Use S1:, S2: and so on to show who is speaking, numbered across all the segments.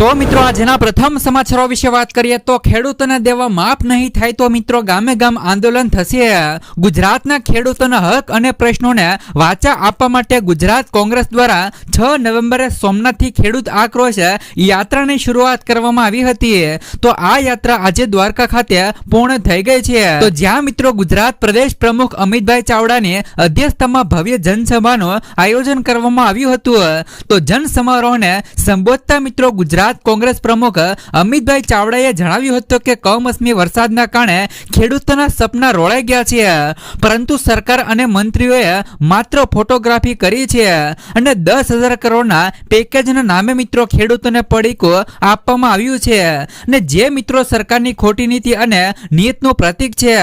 S1: તો મિત્રો આજના પ્રથમ સમાચારો વિશે વાત કરીએ તો ખેડૂતોને દેવા માફ નહીં થાય તો મિત્રો, ગામે ગામ આંદોલન થશે. ગુજરાતના ખેડૂતોના હક અને પ્રશ્નોને વાચા આપવા માટે ગુજરાત કોંગ્રેસ દ્વારા છ નવેમ્બરે સોમનાથથી ખેડૂત આક્રોશ યાત્રાની શરૂઆત કરવામાં આવી હતી. તો આ યાત્રા આજે દ્વારકા ખાતે પૂર્ણ થઈ ગઈ છે. તો જ્યાં મિત્રો, ગુજરાત પ્રદેશ પ્રમુખ અમિતભાઈ ચાવડાની અધ્યક્ષતામાં ભવ્ય જનસભાનું આયોજન કરવામાં આવ્યું હતું. તો જન સમારોહને સંબોધતા મિત્રો, ગુજરાત કોંગ્રેસ પ્રમુખ અમિતભાઈ ચાવડાએ જણાવ્યું હતું કે કમોસમી વરસાદના કારણે ખેડૂતોના સપના રોળાઈ ગયા છે, પરંતુ સરકાર અને મંત્રીઓએ માત્ર ફોટોગ્રાફી કરી છે અને દસ હજાર કરોડના પેકેજના નામે મિત્રો ખેડૂતોને પડીકો આપવામાં આવ્યું છે અને જે મિત્રો સરકારની ખોટી નીતિ અને નિયતનું પ્રતીક છે,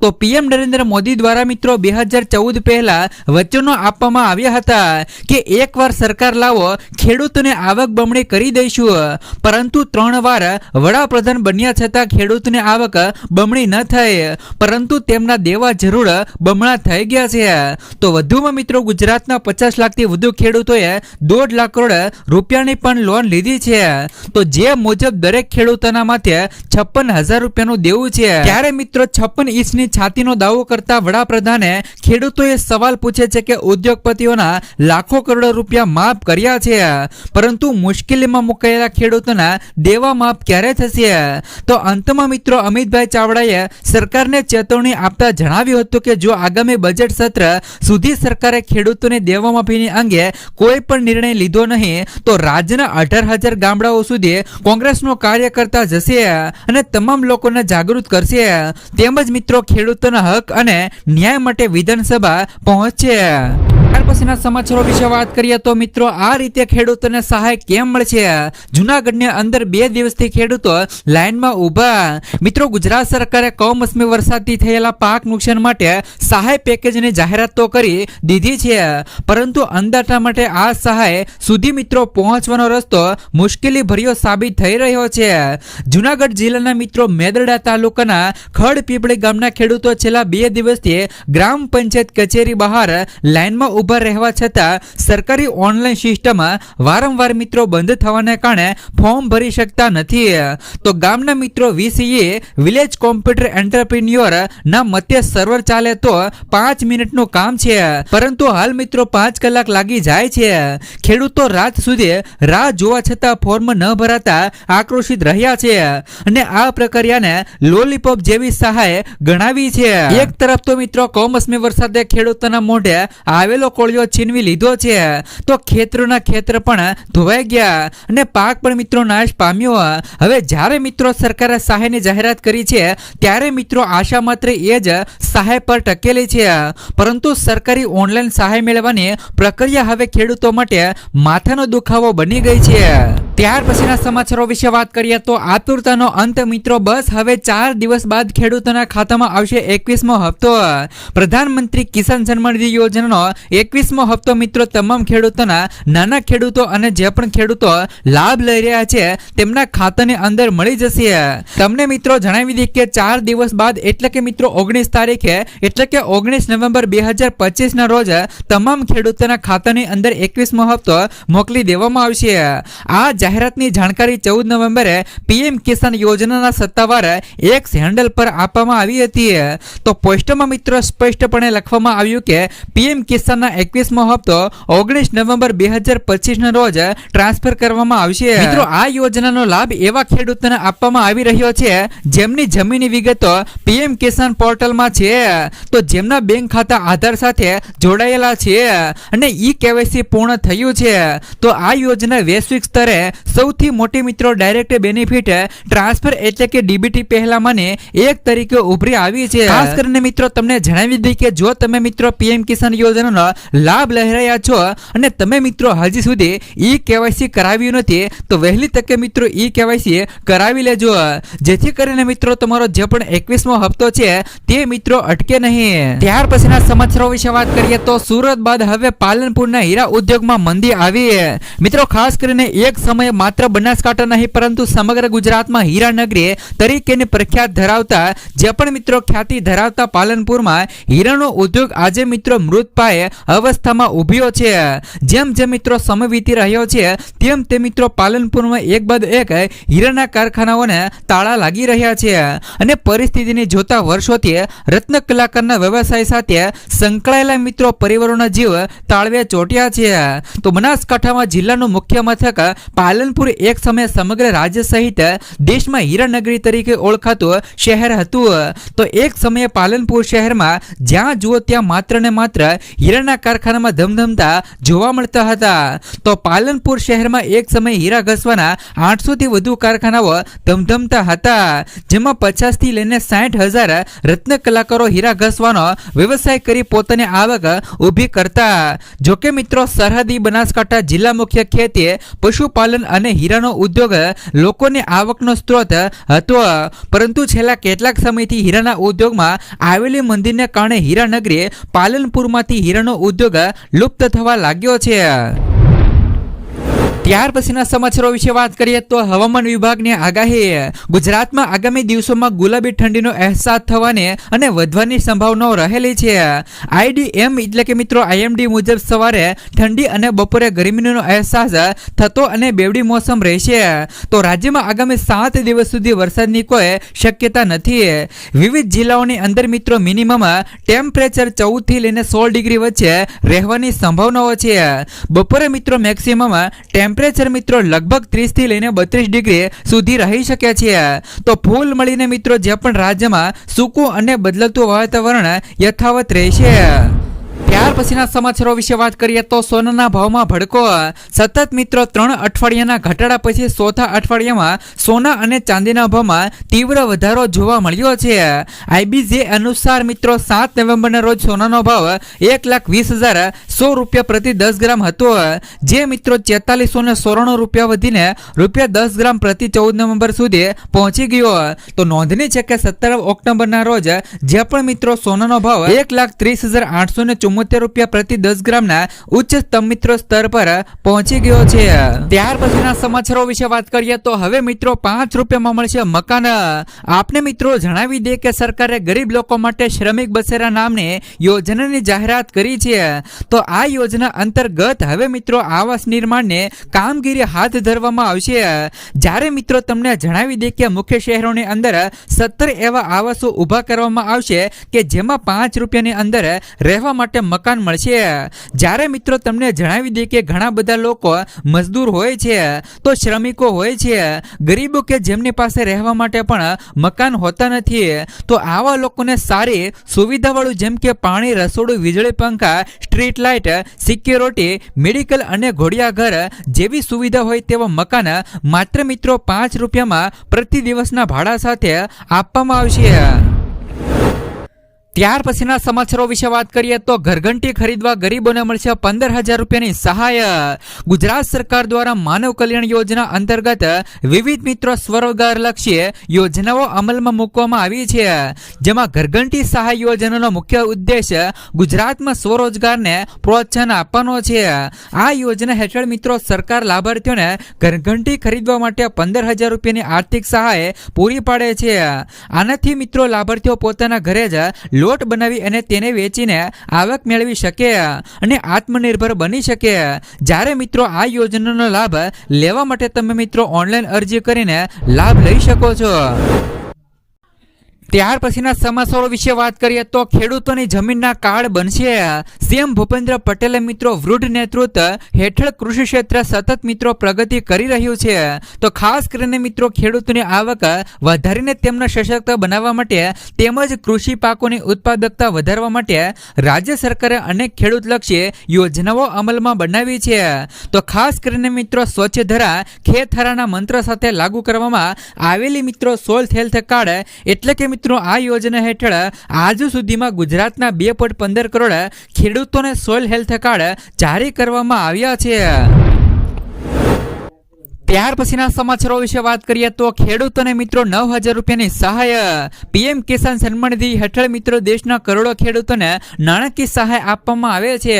S1: તો પીએમ નરેન્દ્ર મોદી દ્વારા મિત્રો બે હજાર ચૌદ પહેલા વચનો આપવામાં આવ્યા હતા કે એકવાર સરકાર લાવો, ખેડૂતોને આવક બમણી કરી દઈશું. પરંતુ ત્રણ વાર વડાપ્રધાન બન્યા છતાં ખેડૂતની આવક બમણી ન થઈ. પરંતુ તેમના દેવા જરૂર બમણા થઈ ગયા છે. તો વધુમાં મિત્રો, ગુજરાતના પચાસ લાખથી વધુ ખેડૂતોએ દોઢ લાખ કરોડ રૂપિયાની પણ લોન લીધી છે. તો જે મુજબ દરેક ખેડૂતોના માથે છપ્પન હજાર રૂપિયાનું દેવું છે. ત્યારે મિત્રો, છપ્પન ઇંચની છાતીનો દાવો કરતા વડાપ્રધાને ખેડૂતોએ સવાલ પૂછે છે કે ઉદ્યોગપતિઓના લાખો કરોડ રૂપિયા માફ કર્યા છે. પરંતુ મુશ્કેલીમાં મુકાયેલા ખેડૂતોના દેવા માફ ક્યારે થશે? તો અંતમાં મિત્રો, અમિતભાઈ ચાવડાએ સરકારને ચેતવણી આપતા જણાવ્યું હતું કે જો આગામી બજેટ સત્ર સુધી સરકારે ખેડૂતોની દેવા માફીની અંગે કોઈ પણ નિર્ણય લીધો નહીં, તો રાજ્યના અઢાર હજાર ગામડાઓ સુધી કોંગ્રેસનો કાર્ય કરતા જશે અને તમામ લોકોને જાગૃત કરશે. તેમજ મિત્રો, ખેડૂતોના હક અને ન્યાય માટે વિધાનસભા પહોંચશે. પછીના સમાચારો વિશે વાત કરીએ તો મિત્રો, આ રીતે ખેડૂતોને સહાય કેમ મળશે? જુનાગઢની અંદર બે દિવસથી ખેડૂતો લાઇનમાં ઊભા. મિત્રો, ગુજરાત સરકારે કમોસમી વરસાદથી થયેલા પાક નુકસાન માટે સહાય પેકેજની જાહેરાત તો કરી દીધી છે, પરંતુ અંદાટા માટે આ સહાય સુધી મિત્રો પહોંચવાનો રસ્તો મુશ્કેલી ભર્યો સાબિત થઈ રહ્યો છે. જુનાગઢ જિલ્લાના મિત્રો, મેદરડા તાલુકાના ખડપીપળી ગામના ખેડૂતો છેલ્લા બે દિવસથી ગ્રામ પંચાયત કચેરી બહાર લાઇનમાં ઊભા રહેવા છતાં સરકારી ઓનલાઈન સિસ્ટમ વારંવાર મિત્રો બંધ થવાને કારણે ફોર્મ ભરી શકતા નથી. તો ગામના મિત્રો વીસીએ વિલેજ કોમ્પ્યુટર એન્ટરપ્રિન્યોર ના મતે સર્વર ચાલે તો પાંચ મિનિટનું કામ છે. પરંતુ હાલ મિત્રો પાંચ કલાક લાગી જાય છે. ખેડૂતો રાત સુધી રાહ જોવા છતાં ફોર્મ ન ભરાતા આક્રોશિત રહ્યા છે અને આ પ્રક્રિયાને લોલીપોપ જેવી સહાય ગણાવી છે. એક તરફ તો મિત્રો કમોસમી વરસાદે ખેડૂતોના મોઢે આવેલો કોળિયો છીનવી લીધો છે. તો ખેતરોના ખેતર પણ ધોવાઈ ગયા અને પાક પણ મિત્રો નાશ પામ્યો. હવે જ્યારે મિત્રો સરકારે સહાયની જાહેરાત કરી છે, ત્યારે મિત્રો આશા માત્ર એ જ સહાય પર ટકેલી છે. પરંતુ સરકારી ઓનલાઈન સહાય મેળવવાની પ્રક્રિયા હવે ખેડૂતો માટે માથાનો દુખાવો બની ગઈ છે. ત્યાર પછીના સમાચારો વિશે વાત કરીએ તો આતુરતાનો અંત મિત્રો, બસ હવે ચાર દિવસ બાદ ખેડૂતોના ખાતામાં આવશે એકવીસમો હપ્તો. પ્રધાનમંત્રી કિસાન સન્માનિધિ યોજનાનો એકવીસમો હપ્તો મિત્રો, તમામ ખેડૂતોના, નાના ખેડૂતો અને જે પણ ખેડૂતો લાભ લઈ રહ્યા છે, તેમના ખાતાની અંદર મળી જશે. તમને મિત્રો જણાવી દઈએ કે ચાર દિવસ બાદ એટલે કે મિત્રો ઓગણીસ તારીખે, એટલે કે ઓગણીસ નવેમ્બર બે હજાર પચીસના રોજ તમામ ખેડૂતોના ખાતાની અંદર એકવીસમો હપ્તો મોકલી દેવામાં આવશે. આ જાહેરાતની જાણકારી ચૌદ નવેમ્બરે પીએમ કિસાન યોજનાના સત્તાવાર એક્સ હેન્ડલ પર આપવામાં આવી હતી. તો પોસ્ટમાં મિત્રો સ્પષ્ટપણે લખવામાં આવ્યું કે પીએમ કિસાનના એકવીસમો હપ્તો ઓગણીસ નવેમ્બર બે હજાર પચીસના રોજ ટ્રાન્સફર કરવામાં આવશે. મિત્રો, આ યોજનાનો લાભ એવા ખેડૂતોને આપવામાં આવી રહ્યો છે, જેમની જમીનની વિગતો પીએમ કિસાન પોર્ટલમાં છે. તો જેમના બેંક ખાતા આધાર સાથે જોડાયેલા છે અને ઈ કેવાયસી પૂર્ણ થયું છે. તો આ યોજના વૈશ્વિક સ્તરે સૌથી મોટી મિત્રો ડાયરેક્ટ બેનિફિટ ટ્રાન્સફર એટલે કે ડીબીટી પહેલા મને એક તરીકે ઉભરી આવી છે. ખાસ કરીને મિત્રો તમને જણાવી દઈએ કે જો તમે મિત્રો પીએમ કિસાન યોજનાનો લાભ લઈ રહ્યા છો અને તમે મિત્રો હજી સુધી ઈ કેવાયસી કરાવ્યું નથી, તો વહેલી તકે મિત્રો ઈ કેવાયસી કરાવી લેજો. જેથી કરીને મિત્રો તમારો જે પણ એકવીસમો હપ્તો છે, તે મિત્રો અટકે નહીં. ત્યાર પછીના સમાચારો વિશે વાત કરીએ તો સુરત બાદ હવે પાલનપુરના હીરા ઉદ્યોગમાં મંદી આવી. મિત્રો ખાસ કરીને એક સમયે માત્ર બનાસકાંઠા નહીં, પરંતુ સમગ્ર ગુજરાતમાં હીરાનગરીએ તરીકેની પ્રખ્યાત ધરાવતા, જે પણ મિત્રો ખ્યાતિ ધરાવતા પાલનપુરમાં હીરાનો ઉદ્યોગ આજે મિત્રો મૃત પાયે અવસ્થામાં ઉભ્યો છે. જેમ જેમ મિત્રો સમય વીતી રહ્યો છે, તેમ તે મિત્રો પાલનપુરમાં એક બાદ એક હીરાના કારખાનાઓને તાળા લાગી રહ્યા છે. અને પરિસ્થિતિને જોતા વર્ષોથી રત્ન કલાકારના વ્યવસાય સાથે સંકળાયેલા મિત્રો પરિવારોના જીવ તાળવે ચોટ્યા છે. તો બનાસકાંઠામાં જિલ્લાનું મુખ્ય મથક પાલનપુર એક સમયે સમગ્ર રાજ્ય સહિત દેશમાં હીરાનગરી તરીકે ઓળખાતું શહેર હતું. તો એક સમયે પાલનપુર શહેરમાં જ્યાં જુઓ ત્યાં માત્ર ને માત્ર હીરાના કારખાનામાં ધમધમતા જોવા મળતા હતા. તો પાલનપુર શહેરમાં એક સમયે હીરા ઘસવાના આઠસોથી વધુ કારખાનાઓ ધમધમતા હતા, જેમાં પચાસથી લઈને સાઠ હજાર રત્ન કલાકારો હીરા ઘસવાનો વ્યવસાય કરી પોતાની આવક ઊભી કરતા. જોકે મિત્રો, સરહદી બનાસકાંઠા જિલ્લા મુખ્ય ખેતી પશુપાલન અને હીરાનો ઉદ્યોગ લોકોને આવકનો સ્ત્રોત હતો. પરંતુ છેલ્લા કેટલાક સમયથી હીરાના ઉદ્યોગમાં આવેલી મંદિરને કારણે હીરાનગરી પાલનપુરમાંથી હીરાનો ઉદ્યોગ લુપ્ત થવા લાગ્યો છે. ત્યાર પછીના સમાચારો વિશે વાત કરીએ તો હવામાન વિભાગની આગાહી, ગુજરાતમાં આગામી દિવસોમાં ગુલાબી ઠંડીનો અહેસાસ થવાની અને વધવાની સંભાવનાઓ રહેલી છે. આઈડીએમ એટલે કે મિત્રો આઈએમડી મુજબ સવારે ઠંડી અને બપોરે ગરમીનો અહેસાસ થતો અને બેવડી મોસમ રહેશે. તો રાજ્યમાં આગામી સાત દિવસ સુધી વરસાદની કોઈ શક્યતા નથી. વિવિધ જિલ્લાઓની અંદર મિત્રો મિનિમમ ટેમ્પરેચર ચૌદથી લઈને સોળ ડિગ્રી વચ્ચે રહેવાની સંભાવનાઓ છે. બપોરે મિત્રો મેક્સિમમ ટેમ્પરેચર મિત્રો લગભગ ત્રીસથી લઈને બત્રીસ ડિગ્રી સુધી રહી શકે છે તો ફૂલ મળીને મિત્રો જે પણ રાજ્યમાં સૂકું અને બદલતું વાતાવરણ યથાવત રહેશે. ત્યાર પછીના સમાચારો વિશે વાત કરીએ તો સોનાના ભાવમાં ભડકો. સતત મિત્રો ત્રણ અઠવાડિયાના ઘટાડા પછી ચોથા અઠવાડિયામાં સોના અને ચાંદીના ભાવમાં તીવ્ર વધારો જોવા મળ્યો છે. આઈબીજે અનુસાર મિત્રો સાત નવેમ્બરના રોજ સોનાનો ભાવ એક લાખ વીસ હજાર સો રૂપિયા પ્રતિ દસ ગ્રામ હતો. જે મિત્રો છેતાલીસો ને સોરાણું રૂપિયા વધીને રૂપિયા દસ ગ્રામ પ્રતિ ચૌદ નવેમ્બર સુધી પહોંચી ગયો. તો નોંધની છે કે સત્તર ઓક્ટોબરના રોજ જે પણ મિત્રો સોનાનો ભાવ એક લાખ ત્રીસ હજાર આઠસો ને ચુમ્મોતેર રૂપિયા પ્રતિ દસ ગ્રામના ઉચ્ચતમ મિત્રો સ્તર પર પહોંચી ગયો છે. ત્યાર પછીના સમાચારો વિશે વાત કરીએ તો હવે મિત્રો પાંચ રૂપિયામાં મળશે મકાન. આપને મિત્રો જણાવી દે કે સરકારે ગરીબ લોકો માટે શ્રમિક બસેરા નામને યોજનાની જાહેરાત કરી છે. તો આ યોજના અંતર્ગત હવે મિત્રો આવાસ નિર્માણને કામગીરી હાથ ધરવામાં આવશે. જ્યારે મિત્રો તમને જણાવી દે કે મુખ્ય શહેરોની અંદર સત્તર એવા આવાસો ઊભા કરવામાં આવશે કે જેમાં પાંચ રૂપિયાની અંદર રહેવા માટે મકાન મળશે. જ્યારે મિત્રો તમને જણાવી દે કે ઘણા બધા લોકો મજદૂર હોય છે, તો શ્રમિકો હોય છે, ગરીબો કે જેમની પાસે રહેવા માટે પણ મકાન હોતા નથી, તો આવા લોકોને સારી સુવિધાવાળું જેમ કે પાણી, રસોડું, વીજળી, પંખા, સ્ટ્રીટ લાઇટ સિક્યોરિટી મેડિકલ અને ઘોડિયાઘર જેવી સુવિધા હોય તેવા મકાન માત્ર મિત્રો પાંચ રૂપિયામાં પ્રતિ દિવસના ભાડા સાથે આપવામાં આવશે. ત્યાર પછીના સમાચારો વિશે વાત કરીએ તો ઘરઘંટી ખરીદવા ગરીબોને મળશે પંદર હજાર રૂપિયાની સહાય. ગુજરાત સરકાર દ્વારા માનવ કલ્યાણ યોજના અંતર્ગત વિવિધ મિત્રો સ્વરોજગાર લક્ષી યોજનાઓ અમલમાં મૂકવામાં આવી છે. જેમાં ઘરઘંટી સહાય યોજનાનો મુખ્ય ઉદ્દેશ ગુજરાતમાં સ્વરોજગારને પ્રોત્સાહન આપવાનો છે. આ યોજના હેઠળ મિત્રો સરકાર લાભાર્થીઓને ઘરઘંટી ખરીદવા માટે પંદર હજાર રૂપિયાની આર્થિક સહાય પૂરી પાડે છે. આનાથી મિત્રો લાભાર્થીઓ પોતાના ઘરે જ લોટ બનાવી અને તેને વેચીને આવક મેળવી શકે અને આત્મનિર્ભર બની શકે. જ્યારે મિત્રો આ યોજનાનો લાભ લેવા માટે તમે મિત્રો ઓનલાઈન અરજી કરીને લાભ લઈ શકો છો. ત્યાર પછીના સમાચારો વિશે વાત કરીએ તો ખેડૂતોની જમીનના કાર્ડ બનશે. સીએમ ભૂપેન્દ્ર પટેલે મિત્રો વૃદ્ધ નેતૃત્વ હેઠળ કૃષિ ક્ષેત્ર સતત મિત્રો પ્રગતિ કરી રહ્યું છે. તો ખાસ કરીને મિત્રો ખેડૂતોની આવક વધારીને તેમને સશક્ત બનાવવા માટે તેમજ કૃષિ પાકોની ઉત્પાદકતા વધારવા માટે રાજ્ય સરકારે અનેક ખેડૂતલક્ષી યોજનાઓ અમલમાં બનાવી છે. તો ખાસ કરીને મિત્રો સ્વચ્છ ધરા ખેતહરાના મંત્ર સાથે લાગુ કરવામાં આવેલી મિત્રો સોલ્થ હેલ્થ કાર્ડ એટલે કે મિત્રો, આ યોજના હેઠળ આજ સુધીમાં ગુજરાતના બે પોઈન્ટ પંદર કરોડ ખેડૂતોને સોઇલ હેલ્થ કાર્ડ જારી કરવામાં આવ્યા છે. ત્યાર પછીના સમાચારો વિશે વાત કરીએ તો ખેડૂતોને મિત્રો નવ હજાર રૂપિયાની સહાય. પીએમ કિસાન સન્માનનિધિ હેઠળ મિત્રો દેશના કરોડો ખેડૂતોને નાણાકીય સહાય આપવામાં આવે છે.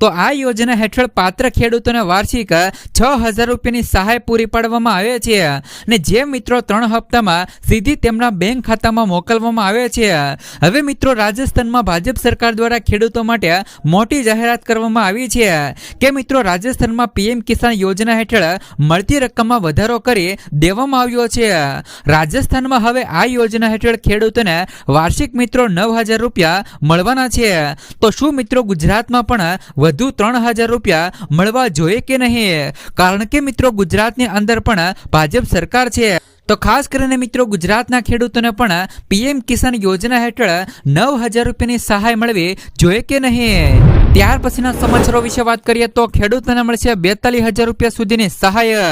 S1: તો આ યોજના હેઠળ પાત્ર ખેડૂતોને વાર્ષિક છ હજાર રૂપિયાની સહાય પૂરી પાડવામાં આવે છે ને જે મિત્રો ત્રણ હપ્તામાં સીધી તેમના બેંક ખાતામાં મોકલવામાં આવે છે. હવે મિત્રો રાજસ્થાનમાં ભાજપ સરકાર દ્વારા ખેડૂતો માટે મોટી જાહેરાત કરવામાં આવી છે. કે મિત્રો રાજસ્થાનમાં પીએમ કિસાન યોજના હેઠળ મળતી રકમમાં વધારો કરી દેવામાં આવ્યો છે. રાજસ્થાનમાં હવે આ યોજના હેઠળ ખેડૂતોને વાર્ષિક મિત્રો નવ હજાર રૂપિયા મળવાના છે. તો શું મિત્રો ગુજરાતમાં પણ વધુ ત્રણ હજાર રૂપિયા મળવા જોઈએ કે નહીં? કારણ કે મિત્રો ગુજરાતની અંદર પણ ભાજપ સરકાર છે. તો ખાસ કરીને મિત્રો ગુજરાતના ખેડૂતોને પણ પીએમ કિસાન યોજના હેઠળ નવ હજાર રૂપિયાની સહાય મળવી જોઈએ કે નહીં? ત્યાર પછીના સમાચારો વિશે વાત કરીએ તો ખેડૂતોને મળશે બેતાલીસ હજાર રૂપિયા સુધીની સહાય.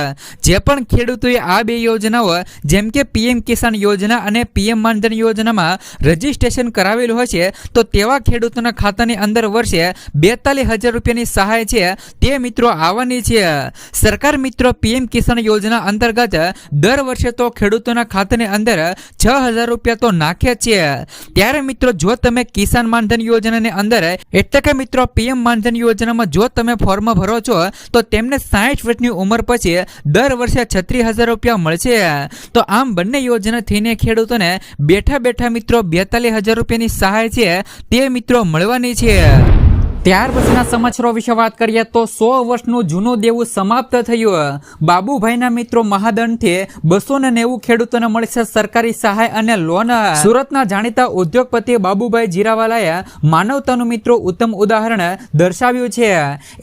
S1: જે પણ ખેડૂતોએ આ બે યોજનાઓ, જેમ કે પીએમ કિસાન યોજના અને પીએમ માનધન યોજનામાં રજીસ્ટ્રેશન કરાવેલું હશે, તો તેવા ખેડૂતોના ખાતાની અંદર વર્ષે બેતાલીસ હજાર રૂપિયાની સહાય છે. તે મિત્રો આવવાની છે. સરકાર મિત્રો પીએમ કિસાન યોજના અંતર્ગત દર વર્ષે તો ખેડૂતોના ખાતાની અંદર છ હજાર રૂપિયા તો નાખે છે. ત્યારે મિત્રો, જો તમે કિસાન માનધન યોજનાની અંદર, એટલે કે મિત્રો પીએમ માનધન યોજનામાં જો તમે ફોર્મ ભરો છો, તો તેમને સાહીઠ વર્ષની ઉંમર પછી દર વર્ષે છત્રીસ હજાર રૂપિયા મળશે. તો આમ બંને યોજના થઈને ખેડૂતોને બેઠા બેઠા મિત્રો બેતાલીસ હજાર રૂપિયાની સહાય છે, તે મિત્રો મળવાની છે. ત્યાર પછીના સમાચારો વિશે વાત કરીએ તો સો વર્ષનું જૂનું દેવું સમાપ્ત થયું. બાબુભાઈના મિત્રો મહાદંડથી બસો ને નેવું ખેડૂતોને મળશે સરકારી સહાય અને લોન. સુરતના જાણીતા ઉદ્યોગપતિ બાબુભાઈ જીરાવાલાએ માનવતાનું મિત્રો ઉત્તમ ઉદાહરણ દર્શાવ્યું છે.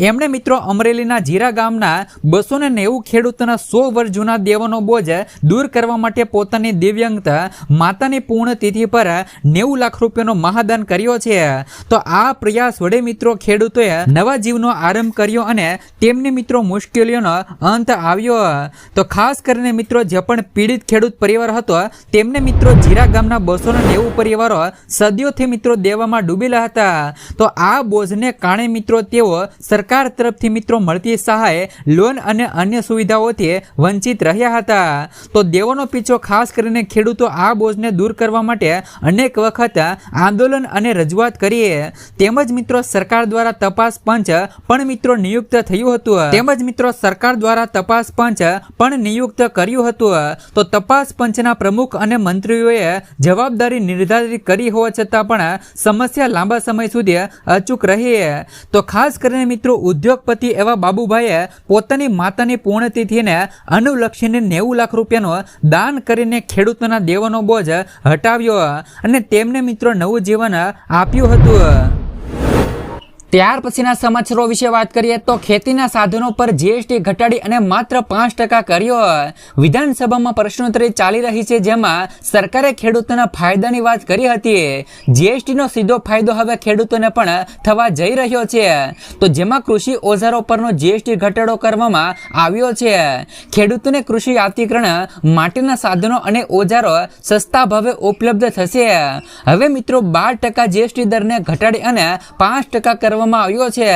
S1: એમણે મિત્રો અમરેલીના જીરા ગામના બસો ને નેવું ખેડૂતોના સો વર્ષ જૂના દેવાનો બોજ દૂર કરવા માટે પોતાની દિવ્યાંગતા માતાની પૂર્ણ તિથિ પર નેવું લાખ રૂપિયાનો મહાદાન કર્યો છે. તો આ પ્રયાસ વડે મિત્રો ખેડૂતોએ નવા જીવનો આરંભ કર્યો અને તેમને મિત્રો મુશ્કેલીઓનો અંત આવ્યો. તો ખાસ કરીને મિત્રો, જે પણ પીડિત ખેડૂત પરિવાર હતો, તેમને મિત્રો જીરા ગામના બસો પરિવારો સદીઓથી મિત્રો દેવામાં ડૂબેલા હતા. તો આ બોજને કારણે મિત્રો, તેઓ સરકાર તરફથી મિત્રો મળતી સહાય, લોન અને અન્ય સુવિધાઓથી વંચિત રહ્યા હતા. તો દેવોનો પીછો ખાસ કરીને ખેડૂતો આ બોજને દૂર કરવા માટે અનેક વખત આંદોલન અને રજૂઆત કરી. તેમજ મિત્રો, સરકાર દ્વારા તપાસ પંચ પણ મિત્રો નિયુક્ત થયું હતું. તેમજ મિત્રો સરકાર દ્વારા તપાસ પંચ પણ નિયુક્ત કર્યું હતું. તો તપાસ પંચના પ્રમુખ અને મંત્રીઓએ જવાબદારી નિર્ધારિત કરી હોવા છતાં પણ સમસ્યા લાંબા સમય સુધી અચૂક રહી. તો ખાસ કરીને મિત્રો ઉદ્યોગપતિ એવા બાબુભાઈએ પોતાની માતાની પૂર્ણતિથિને અનુલક્ષીને નેવું લાખ રૂપિયાનો દાન કરીને ખેડૂતોના દેવાનો બોજ હટાવ્યો અને તેમને મિત્રો નવું જીવન આપ્યું હતું. ત્યાર પછીના સમાચારો વિશે વાત કરીએ તો ખેતીના સાધનો પર જીએસટી ઘટાડી અને માત્ર પાંચ ટકા કર્યો વિધાનસભામાં પ્રશ્નોત્તરી ચાલી રહી છે, જેમાં સરકારે ખેડૂતોના ફાયદાની વાત કરી હતી. જીએસટીનો સીધો ફાયદો હવે ખેડૂતોને પણ થવા જઈ રહ્યો છે. તો જેમાં કૃષિ ઓજારો પરનો જીએસટી ઘટાડો કરવામાં આવ્યો છે. ખેડૂતોને કૃષિ યાત્રીકરણ માટેના સાધનો અને ઓજારો સસ્તા ભાવે ઉપલબ્ધ થશે. હવે મિત્રો, બાર ટકા જીએસટી દરને ઘટાડી અને પાંચ ટકા કરવા કરવામાં આવ્યો છે.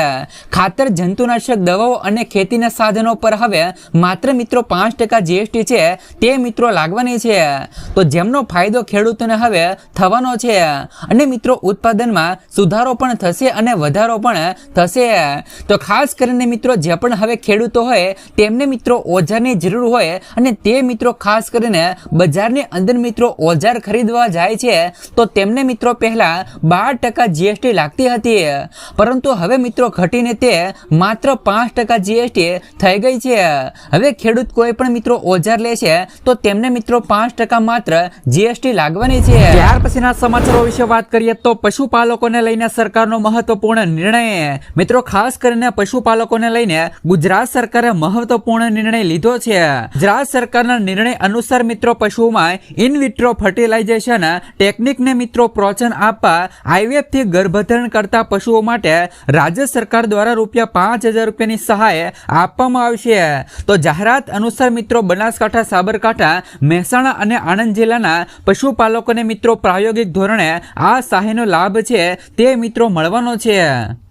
S1: ખાતર, જંતુનાશક દવાઓ અને ખેતીના સાધનો પર હવે માત્ર મિત્રો પાંચ ટકા જીએસટી છે. તે મિત્રો લાગવાની છે. તો જેમનો ફાયદો ખેડૂતોને હવે થવાનો છે. અને મિત્રો, ઉત્પાદનમાં સુધારો પણ થશે અને વધારો પણ થશે. તો ખાસ કરીને મિત્રો, જે પણ હવે ખેડૂતો હોય, તેમને મિત્રો ઓજારની જરૂર હોય અને તે મિત્રો ખાસ કરીને બજારની અંદર મિત્રો ઓજાર ખરીદવા જાય છે. તો તેમને મિત્રો પહેલા બાર ટકા જીએસટી લાગતી હતી. પરંતુ પરંતુ હવે મિત્રો ઘટીને તે માત્ર પાંચ ટકા જીએસટી થઈ ગઈ છે. હવે ખેડૂત કોઈ પણ મિત્રો ઓજાર લે છે, તો તેમને મિત્રો પાંચ માત્ર જીએસટી લાગવાની છે. ત્યાર પછીના સમાચારો વિશે વાત કરીએ તો પશુપાલકોને લઈને સરકારનો મહત્વપૂર્ણ નિર્ણય. મિત્રો, ખાસ કરીને પશુપાલકોને લઈને ગુજરાત સરકારે મહત્વપૂર્ણ નિર્ણય લીધો છે. ગુજરાત સરકારના નિર્ણય અનુસાર મિત્રો પશુમાં ઇનવિટ્રો ફર્ટિલાઇઝેશન ટેકનિકને મિત્રો પ્રોત્સાહન આપવા આઈવીએફથી ગર્ભધારણ કરતા પશુઓ માટે રાજ્ય સરકાર દ્વારા રૂપિયા પાંચ હજાર રૂપિયાની સહાય આપવામાં આવશે. તો જાહેરાત અનુસાર મિત્રો, બનાસકાંઠા, સાબરકાંઠા, મહેસાણા અને આણંદ જિલ્લાના પશુપાલકોને મિત્રો પ્રાયોગિક ધોરણે આ સહાયનો લાભ છે તે મિત્રો મળવાનો છે.